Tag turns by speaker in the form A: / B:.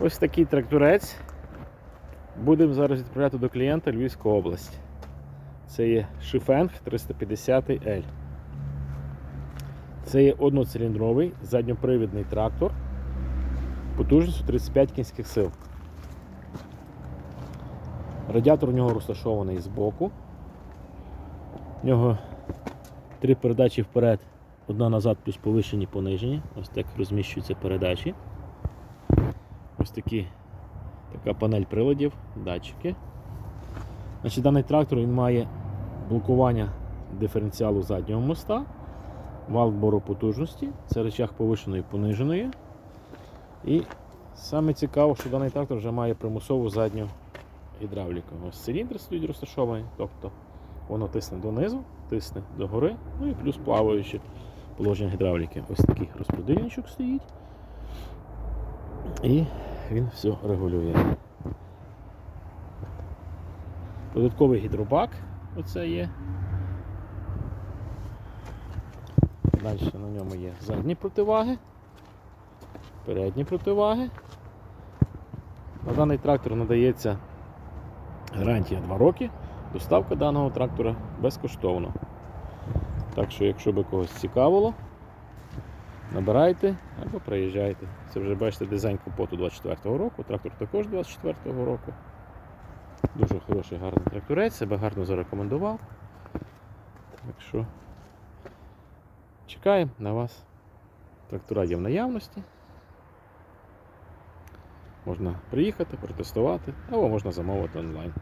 A: Ось такий тракторець. Будемо зараз відправляти до клієнта Львівську область. Це є Шифенг 350L. Це є одноциліндровий задньопривідний трактор потужністю 35 кінських сил. Радіатор у нього розташований збоку. У нього три передачі вперед, одна назад, плюс повишені, понижені. Ось так розміщуються передачі. Ось такі, така панель приладів, датчики. Значить, даний трактор він має блокування диференціалу заднього моста, вал бору потужності, це речах повишеної пониженої. І саме цікаво, що даний трактор вже має примусову задню гідравліку. Ось циліндр стоїть розташований, тобто воно тисне донизу, тисне догори, ну і плюс плаваюче положення гідравліки. Ось такий розподільничок стоїть. І він все регулює. Додатковий гідробак оце є. Далі на ньому є задні противаги, передні противаги. На даний трактор надається гарантія 2 роки. Доставка даного трактора безкоштовна. Так що, якщо би когось цікавило, набирайте або приїжджайте. Це вже бачите дизайн капоту 24-го року, трактор також 24-го року. Дуже хороший, гарний тракторець, себе гарно зарекомендував. Так що чекаємо на вас. Трактора є в наявності. Можна приїхати, протестувати, або можна замовити онлайн.